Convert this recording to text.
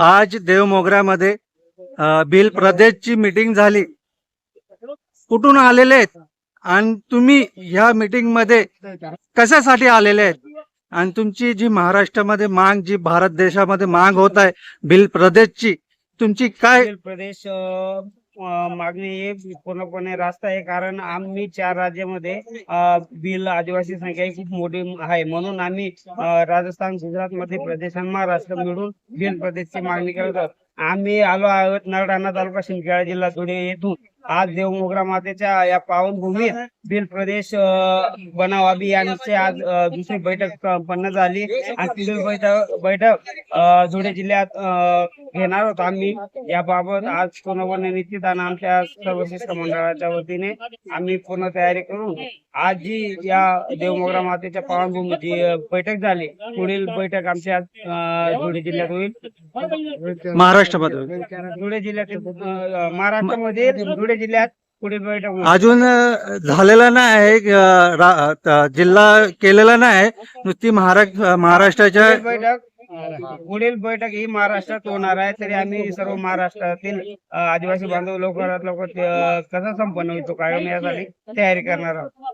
आज देवमोगऱ्यामध्ये भिल प्रदेशची मीटिंग झाली. कुठून आलेले आहेत? आणि तुम्ही ह्या मीटिंगमध्ये कशासाठी आलेले आहेत? आणि तुमची जी महाराष्ट्रामध्ये मांग जी भारत देशामध्ये मांग होत आहे भिल प्रदेशची तुमची काय प्रदेश मागणी पूर्णपणे रास्त आहे कारण आम्ही चार राज्यामध्ये बिल आदिवासी संख्या ही खूप मोठी आहे. म्हणून आम्ही राजस्थान गुजरात मध्य प्रदेश आणि महाराष्ट्र मिळून बिल प्रदेशची मागणी करत आहोत. आम्ही आलो आहोत नरडाणा तालुका शिंदखेडा जिल्हा धुळे येथून. आज देवमोगरा मातेच्या या पावनभूमीत बिल प्रदेश बनाव अभियानची आज दुसरी बैठक संपन्न झाली. आणि पुढील बैठक बैठक धुळे जिल्ह्यात घेणार आहोत आम्ही. याबाबत आज पूर्णपणे निश्चित आणि आमच्या सर्व शिष्ट मंडळाच्या वतीने आम्ही पूर्ण तयारी करून आज जी या देवमोगरा मातेच्या पावनभूमीची बैठक झाली. पुढील बैठक आमच्या धुळे जिल्ह्यात होईल. महाराष्ट्रामध्ये धुळे जिल्ह्यातील महाराष्ट्रामध्ये धुळे जिल्ह्यात बैठक होईल. अजून झालेलं नाही जिल्हा केलेला नाही आहे. नुसती महाराष्ट्र महाराष्ट्राच्या बैठक पुढील बैठक ही महाराष्ट्रात होणार आहे. तरी आम्ही सर्व महाराष्ट्रातील आदिवासी बांधव लवकरात लवकर कसा संपन्न होईल तो कायम यासाठी तयारी करणार आहोत.